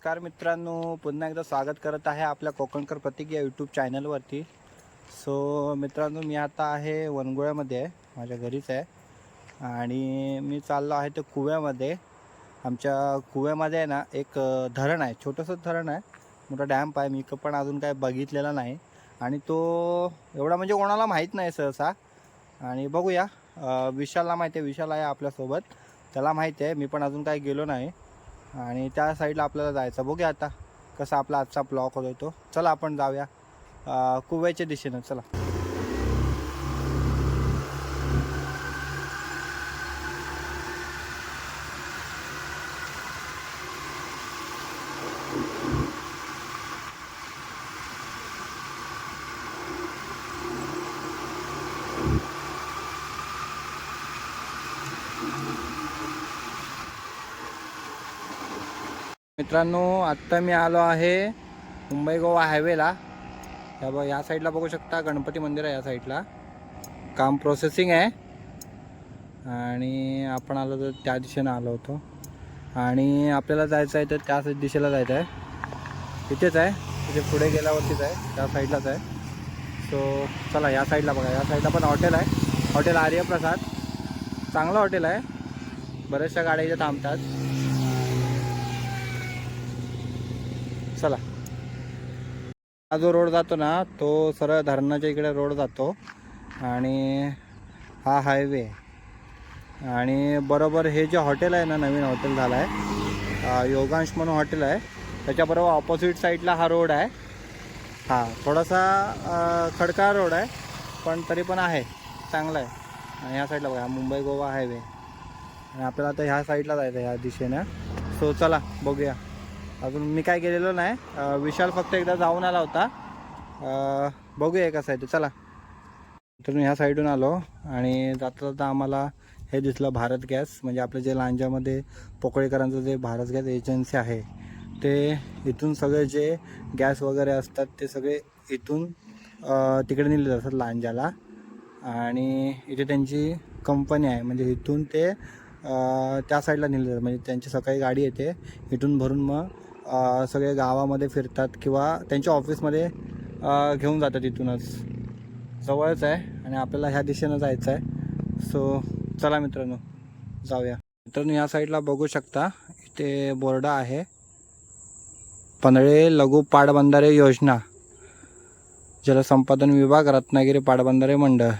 नमस्कार मित्रांनो पुन्हा एकदा स्वागत करत आहे आपल्या कोकणकर प्रतीक या यूट्यूब चॅनलवरती सो मित्रांनो मी आता आहे वनगुळ्यामध्ये आहे माझ्या घरीच आहे. आणि मी चाललो आहे ते कुव्यामध्ये. आमच्या कुव्यामध्ये आहे ना एक धरण आहे छोटंसं धरण आहे. मोठा डॅम्प आहे मी पण अजून काय बघितलेला नाही. आणि तो एवढा म्हणजे कोणाला माहीत नाही सहसा. आणि बघूया विशालला माहिती आहे विशाल आहे आपल्यासोबत. त्याला माहिती आहे मी पण अजून काही गेलो नाही. आणि त्या साईडला आपल्याला जायचं. बघूया आता कसा आपला आजचा ब्लॉक होतो तो. चला आपण जाऊया. कुव्याच्या दिशेनं. चला. मित्रांनो आत्ता मी आलो आहे मुंबई गोवा हायवेला. ह्या बघ या साईडला बघू शकता गणपती मंदिर आहे या साईडला. काम प्रोसेसिंग आहे. आणि आपण आलो तर त्या दिशेनं आलो होतो. आणि आपल्याला जायचं आहे तर त्या दिशेला जायचं आहे. इथेच आहे. तिथे पुढे गेल्यावरतीच आहे. त्या साईडलाच आहे. सो चला या साईडला बघा. या साईडला पण हॉटेल आहे. हॉटेल आर्यप्रसाद. चांगलं हॉटेल आहे. बऱ्याचशा गाड्या इथे थांबतात. चला. हा जो रोड जातो ना तो सरळ धरणाच्या इकडे रोड जातो. आणि हा हायवे आणि बरोबर हे जे हॉटेल आहे ना नवीन हॉटेल झालं आहे योगांश म्हणून हॉटेल आहे. त्याच्याबरोबर ऑपोजिट साईडला हा रोड आहे. हा थोडासा खडकाळ खडका रोड आहे. पण तरी पण आहे. चांगला आहे. आणि ह्या साईडला बघा हा मुंबई गोवा हायवे आणि आपल्याला आता ह्या साईडला जायचं आहे ह्या दिशेनं. सो चला बघूया. अजून मी काय गेलेलो नाही. विशाल फक्त एकदा जाऊन आला होता. बघूया कसं आहे ते चला. तर मी ह्या साईडून आलो आणि जाता जाता आम्हाला हे दिसलं भारत गॅस. म्हणजे आपलं जे लांजामध्ये पोकळीकरांचं जे भारत गॅस एजन्सी आहे ते इथून सगळे जे गॅस वगैरे असतात ते सगळे इथून तिकडे नेले जातात लांजाला. आणि इथे त्यांची कंपनी आहे. म्हणजे इथून ते त्या साईडला नेले जातात म्हणजे त्यांची सकाळी गाडी येते. इथून भरून मग सगळे गावामध्ये फिरतात किंवा त्यांच्या ऑफिसमध्ये घेऊन जातात तिथूनच जवळच आहे आणि आपल्याला ह्या दिशेनं जायचं आहे सो चला मित्रांनो जाऊया. मित्रांनो या साईडला बघू शकता इथे बोर्ड आहे. पनळे लघु पाटबंधारे योजना जलसंपादन विभाग रत्नागिरी पाटबंधारे मंडळ.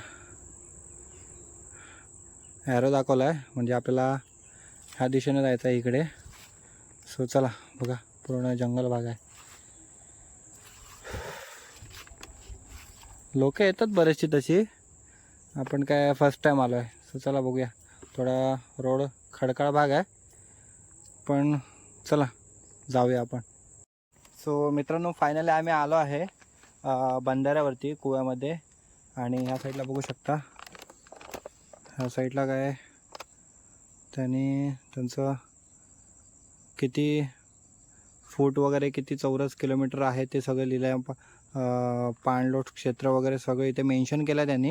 ॲरो दाखवला आहे म्हणजे आपल्याला ह्या दिशेनं जायचं आहे इकडे. सो चला बघा. पूर्ण जंगल भाग आहे. लोक येतात बरेचशी तशी. आपण काय फर्स्ट टाईम आलो आहे सो चला बघूया. थोडा रोड खडकाळ भाग आहे. पण चला जाऊया आपण. सो मित्रांनो फायनली आम्ही आलो आहे बंधाऱ्यावरती कुव्यामध्ये. आणि ह्या साईडला बघू शकता. ह्या साईडला काय त्यांनी त्यांचं किती फूट वगैरे किती चौरस किलोमीटर आहे ते सगळं लिहिलं आहे प- पाणलोट क्षेत्र वगैरे सगळं इथे मेन्शन केलं आहे त्यांनी.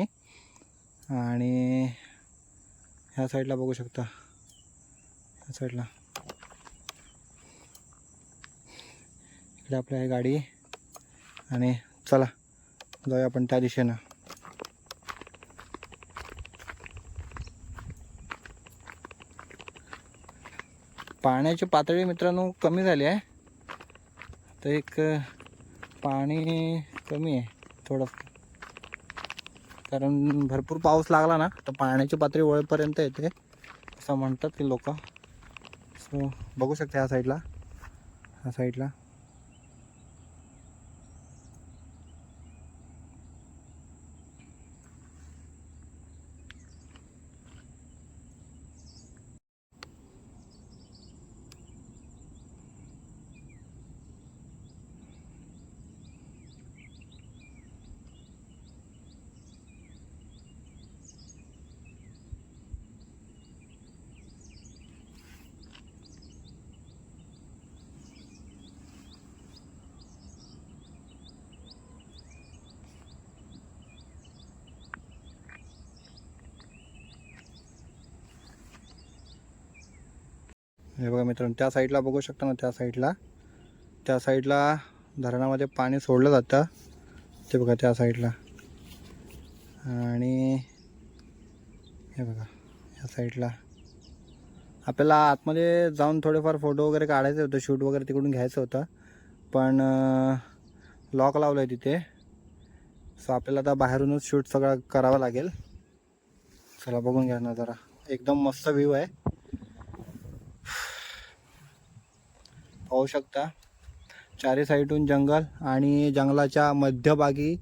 आणि ह्या साईडला बघू शकता. ह्या साईडला इकडे आपली आहे गाडी. आणि चला जाऊया आपण त्या दिशेनं. पाण्याची पातळी मित्रांनो कमी झाली आहे. तर एक पाणी कमी आहे थोडं. कारण भरपूर पाऊस लागला ना तर पाण्याची पातळी वळपर्यंत येते असं म्हणतात की लोक. सो बघू शकते ह्या साईडला ह्या साईडला हे बघा मित्रांनो त्या साईडला बघू शकता ना त्या साईडला त्या साईडला धरणामध्ये पाणी सोडलं जातं. ते बघा त्या साईडला आणि हे बघा या साईडला आपल्याला आतमध्ये जाऊन थोडेफार फोटो वगैरे काढायचे होते शूट वगैरे तिकडून घ्यायचं होतं. पण लॉक लावलं आहे तिथे. सो आपल्याला आता बाहेरूनच शूट सगळं करावं लागेल. चला बघून घ्या ना जरा. एकदम मस्त व्ह्यू आहे. पाहू शकता. चारी साईडून जंगल आणि जंगलाच्या मध्यभागी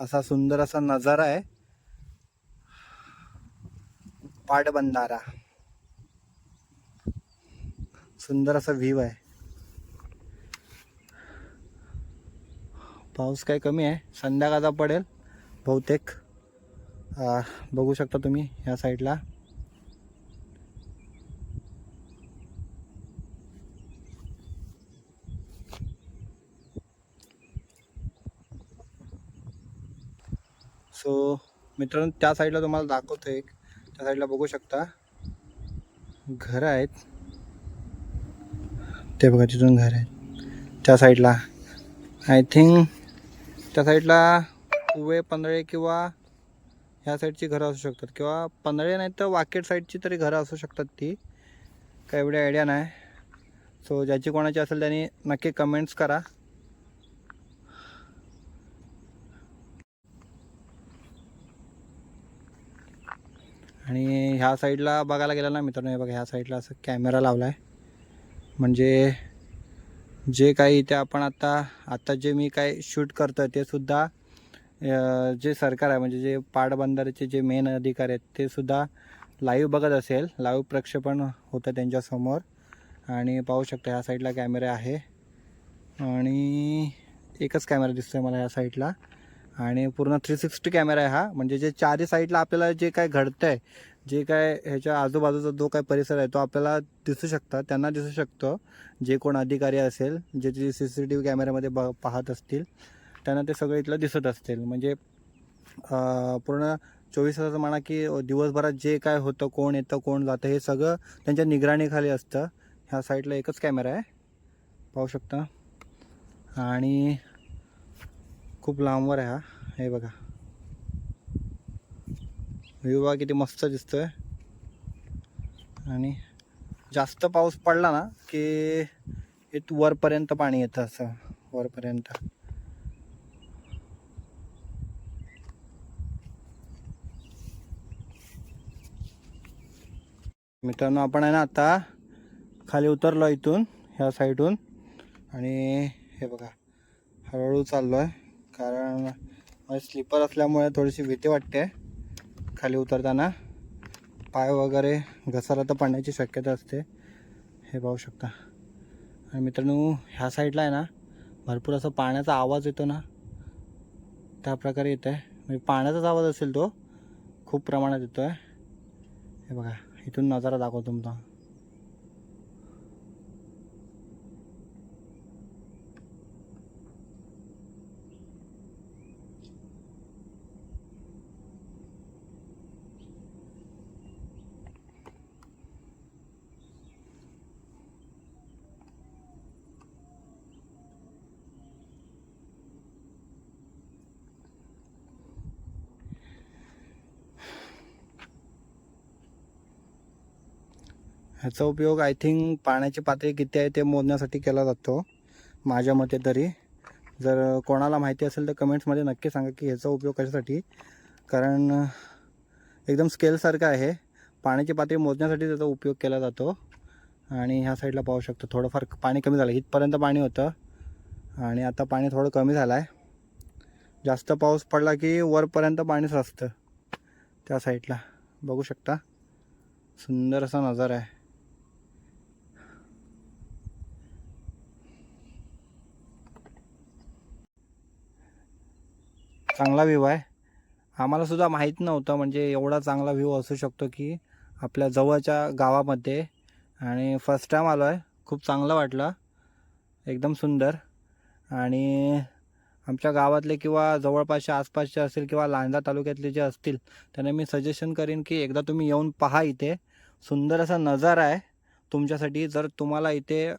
असा सुंदर असा नजारा आहे. पाटबंधारा. सुंदर असा व्ह्यू आहे. पाऊस काय कमी आहे? संध्याकाळचा पडेल. बहुतेक बघू शकता तुम्ही या साईडला. सो मित्रांनो त्या साईडला तुम्हाला दाखवतो एक. त्या साईडला बघू शकता. घरं आहेत. ते बघा तिथून घर आहेत. त्या साईडला आय थिंक त्या साईडला उवे पंधळे किंवा ह्या साईडची घरं असू शकतात. किंवा पंधळे नाही तर वाकेट साईडची तरी घरं असू शकतात ती. काय एवढी आयडिया नाही. सो ज्याची कोणाची असेल त्यांनी नक्की कमेंट्स करा. आणि ह्या साईडला बघायला गेलं ना मित्रांनो हे बघा ह्या साईडला असं कॅमेरा लावला आहे म्हणजे जे काही इथे आपण आता आत्ता जे मी काय शूट करतो ते सुद्धा जे सरकार आहे म्हणजे जे पाटबंधारेचे जे मेन अधिकारी आहेत ते सुद्धा लाईव्ह बघत असेल. लाईव्ह प्रक्षेपण होतं त्यांच्यासमोर. आणि पाहू शकता ह्या साईडला कॅमेरा आहे. आणि एकच कॅमेरा दिसतो आहे मला ह्या साईडला. आणि पूर्ण थ्री सिक्स्टी कॅमेरा आहे हा. म्हणजे जे चारही साईडला आपल्याला जे काय घडतं आहे जे काय ह्याच्या आजूबाजूचा जो काय परिसर आहे तो आपल्याला दिसू शकतात त्यांना दिसू शकतो. जे कोण अधिकारी असेल जे जे सी सी टी व्ही कॅमेऱ्यामध्ये ब पाहत असतील त्यांना ते सगळं इथलं दिसत असतील. म्हणजे पूर्ण चोवीस तास म्हणा की दिवसभरात जे काय होतं कोण येतं कोण जातं हे सगळं त्यांच्या निगराणीखाली असतं. ह्या साईडला एकच कॅमेरा आहे. पाहू शकता. आणि खूप लांबवर आहे हा. हे बघा. व्ह्यू बघा किती मस्त दिसतोय. आणि जास्त पाऊस पडला ना की इथं वरपर्यंत पाणी येतं असं वरपर्यंत. मित्रांनो आपण आहे ना आता खाली उतरलो इथून ह्या साईडून आणि हे बघा हळूहळू चाललो आहे कारण स्लीपर असल्यामुळे थोडीशी भीती वाटते. खाली उतरताना. पाय वगैरे घसारा तर पडण्याची शक्यता असते. हे पाहू शकता. आणि मित्रांनो ह्या साईडला आहे ना भरपूर असं पाण्याचा आवाज येतो ना त्या प्रकारे येत आहे म्हणजे पाण्याचाच आवाज असेल तो खूप प्रमाणात येतो आहे हे बघा इथून नजारा दाखवतो तुमचा ह्याचा उपयोग आय थिंक पाण्याची पातळी किती आहे ते मोजण्यासाठी केला जातो माझ्या मते तरी. जर कोणाला माहिती असेल तर कमेंट्समध्ये नक्की सांगा की ह्याचा उपयोग कशासाठी. कारण एकदम स्केलसारखं आहे. पाण्याची पातळी मोजण्यासाठी त्याचा उपयोग केला जातो. आणि ह्या साईडला पाहू शकतो थोडंफार पाणी कमी झालं. इथपर्यंत पाणी होतं. आणि आता पाणी थोडं कमी झालं आहे जास्त पाऊस पडला की वरपर्यंत पाणीच असतं त्या साईडला. बघू शकता. सुंदर असा नजारा आहे. चांगला व्ह्यू आहे. आम्हालासुद्धा माहीत नव्हतं म्हणजे एवढा चांगला व्ह्यू असू शकतो की आपल्या जवळच्या गावामध्ये. आणि फर्स्ट टाईम आलो आहे खूप चांगलं वाटलं. एकदम सुंदर. आणि आमच्या गावातले किंवा जवळपासच्या आसपासचे असतील किंवा लांजा तालुक्यातले जे असतील त्यांना मी सजेशन करीन की एकदा तुम्ही येऊन पहा इथे. सुंदर असा नजारा आहे. तुमच्यासाठी जर तुम्हाला इथे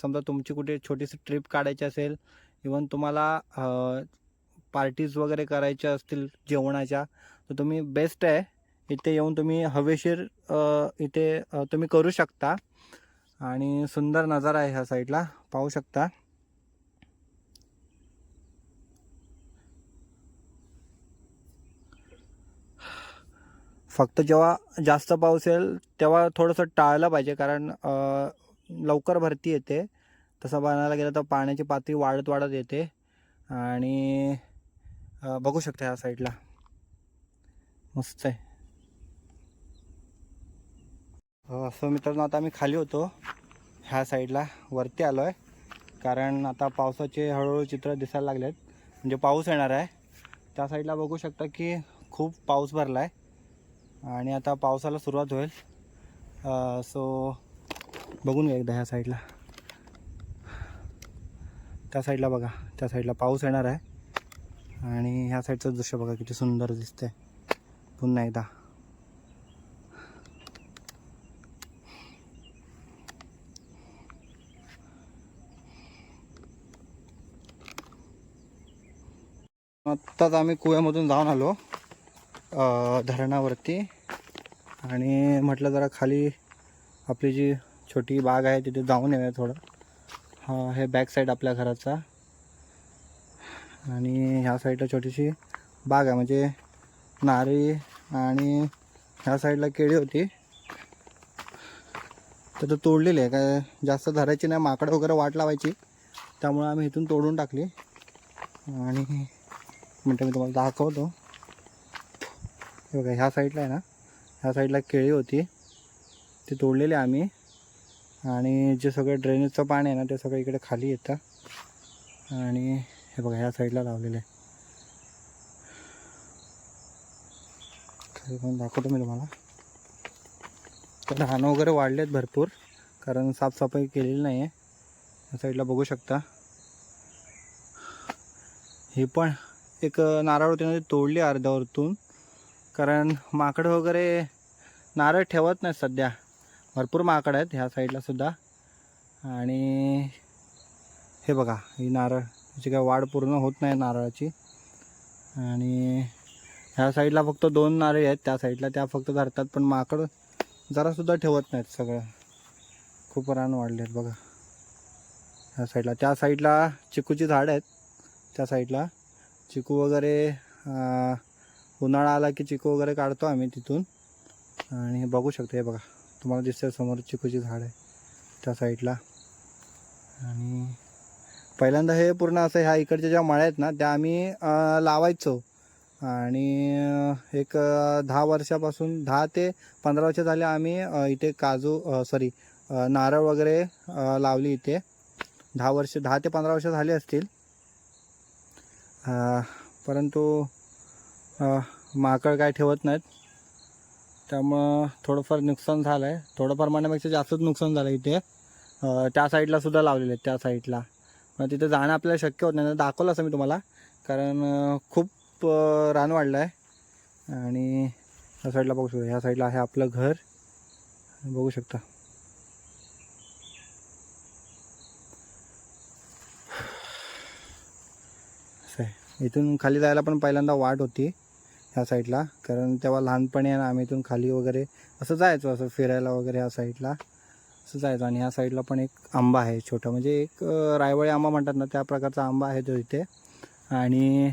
समजा तुमची कुठे छोटीशी ट्रिप काढायची असेल इवन तुम्हाला पार्टीज वगैरे करायच्या असतील जेवणाच्या तर तुम्ही बेस्ट आहे. इथे येऊन तुम्ही हवेशीर इथे तुम्ही करू शकता. आणि सुंदर नजारा आहे ह्या साईडला. पाहू शकता. फक्त जेव्हा जास्त पाऊस येईल तेव्हा थोडंसं टाळलं पाहिजे. कारण लवकर भरती येते. तसं बघायला गेलं तर पाण्याची पातळी वाढत वाढत येते. आणि बघू शकता ह्या साईडला. मस्त आहे. असं मित्रांनो आता आम्ही खाली होतो. ह्या साईडला वरती आलो आहे कारण आता पावसाचे हळूहळू चित्र दिसायला लागले आहेत म्हणजे पाऊस येणार आहे. त्या साईडला बघू शकता की खूप पाऊस भरला आहे आणि आता पावसाला सुरुवात होईल. सो बघून घ्या एकदा ह्या साईडला. त्या साईडला बघा. त्या साईडला पाऊस येणार आहे. आणि ह्या साईडचं दृश्य बघा किती सुंदर दिसतंय. पुन्हा एकदा. आत्ताच आम्ही कुव्यामधून जाऊन आलो धरणावरती. आणि म्हटलं जरा खाली आपली जी छोटी बाग आहे तिथे जाऊन येऊया थोडं. हा हे बॅक साईड आपल्या घराचा. आणि ह्या साईडला छोटीशी बाग आहे. म्हणजे नारळी आणि ह्या साईडला केळी होती. तर तो तोडलेली आहे. काय जास्त धरायची नाही. माकडं वगैरे वाट लावायची. त्यामुळे आम्ही इथून तोडून टाकली. आणि मिनटं मी तुम्हाला दाखवतो. हे बघा ह्या साईडला आहे ना. ह्या साईडला केळी होती. ती तोडलेली आम्ही. आणि जे सगळं ड्रेनेजचं पाणी आहे ना ते सगळं इकडे खाली येतं. आणि हे बघा ह्या साईडला लावलेलं. आहे पण दाखवतो मी तुम्हाला. तर रानं वगैरे वाढले आहेत भरपूर कारण साफसफाई केलेली नाही आहे ह्या साईडला बघू शकता. हे पण एक नारळ होती ना ती तोडली अर्ध्यावरतून कारण माकडं वगैरे नारळ ठेवत नाहीत सध्या. भरपूर माकडं आहेत ह्या साईडला सुद्धा. आणि हे बघा ही नारळ. त्याची काय वाढ पूर्ण होत नाही नारळाची. आणि ह्या साईडला फक्त दोन नारळी आहेत. त्या साईडला त्या फक्त धरतात पण माकड जरासुद्धा ठेवत नाहीत सगळं. खूप रान वाढले आहेत बघा. ह्या साईडला त्या साईडला चिकूची झाड आहेत. त्या साईडला चिकू वगैरे उन्हाळा आला की चिकू वगैरे काढतो आम्ही तिथून. आणि बघू शकतो हे बघा. तुम्हाला दिसतंय समोर चिकूची झाड आहे त्या साईडला. आणि पहिल्यांदा हे पूर्ण असं ह्या इकडच्या ज्या मळ्या आहेत ना त्या आम्ही लावायचो. आणि एक दहा वर्षापासून दहा ते पंधरा वर्ष झाले आम्ही इथे काजू सॉरी नारळ वगैरे लावली इथे. दहा वर्ष दहा ते पंधरा वर्ष झाली असतील. परंतु माकड काय ठेवत नाहीत. त्यामुळं थोडंफार नुकसान झालं आहे थोडंफार म्हणण्यापेक्षा जास्तच नुकसान झालं इथे. त्या साईडला सुद्धा लावलेले आहेत त्या साईडला मग तिथं जाणं आपल्याला शक्य होत नाही. दाखवलं असं मी तुम्हाला. कारण खूप रान वाढलं आहे आणि ह्या साईडला बघू शकता. ह्या साईडला आहे आपलं घर. बघू शकता. असं आहे. इथून खाली जायला पण पहिल्यांदा वाट होती ह्या साईडला. कारण तेव्हा लहानपणी आहे ना आम्ही इथून खाली वगैरे असं जायचो असं फिरायला वगैरे ह्या साईडला. असं जायचं आणि ह्या साईडला पण एक आंबा आहे छोटा. म्हणजे एक रायवळी आंबा म्हणतात ना त्या प्रकारचा आंबा आहे तो इथे. आणि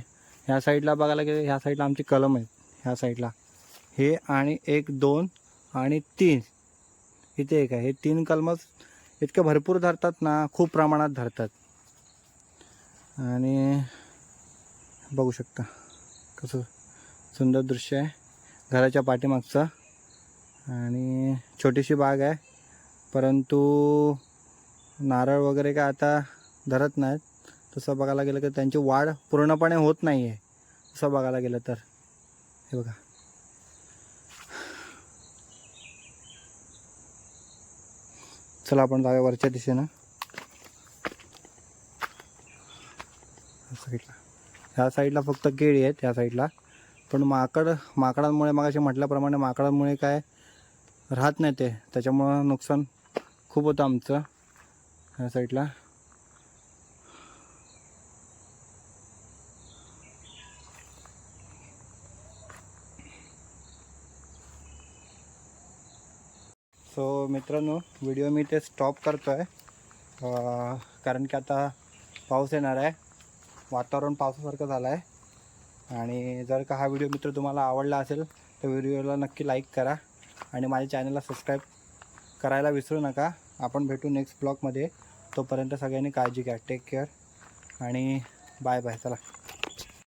ह्या साईडला बघायला गेलं ह्या साईडला आमची कलम आहेत. ह्या साईडला हे आणि एक दोन आणि तीन. इथे एक आहे. हे तीन कलमच इतके भरपूर धरतात ना खूप प्रमाणात धरतात. आणि बघू शकता कसं सुंदर दृश्य आहे. घराच्या पाठीमागचं आणि छोटीशी बाग आहे. परंतु नारळ वगैरे काय आता धरत नाहीत. तसं बघायला गेलं तर त्यांची वाढ पूर्णपणे होत नाही आहे तसं बघायला गेलं तर. हे बघा. चला आपण जाऊया वरच्या दिशेनं. ह्या साईडला. ह्या साईडला फक्त केळी आहेत ह्या साईडला. पण माकड माकडांमुळे मागाशी म्हटल्याप्रमाणे माकडांमुळे काय राहत नाही ते. त्याच्यामुळं नुकसान खूप होतं आमचं ह्या साईडला. सो मित्रांनो व्हिडिओ मी ते स्टॉप करतो आहे कारण की आता पाऊस येणार आहे. वातावरण पावसासारखं झालं आहे आणि जर का हा व्हिडिओ मित्र तुम्हाला आवडला असेल तर व्हिडिओला नक्की लाईक करा. आणि माझ्या चॅनलला सबस्क्राईब करायला विसरू नका. आपण भेटू नेक्स्ट ब्लॉगमध्ये तोपर्यंत सगळ्यांनी काळजी घ्या. टेक केअर आणि बाय बाय चला.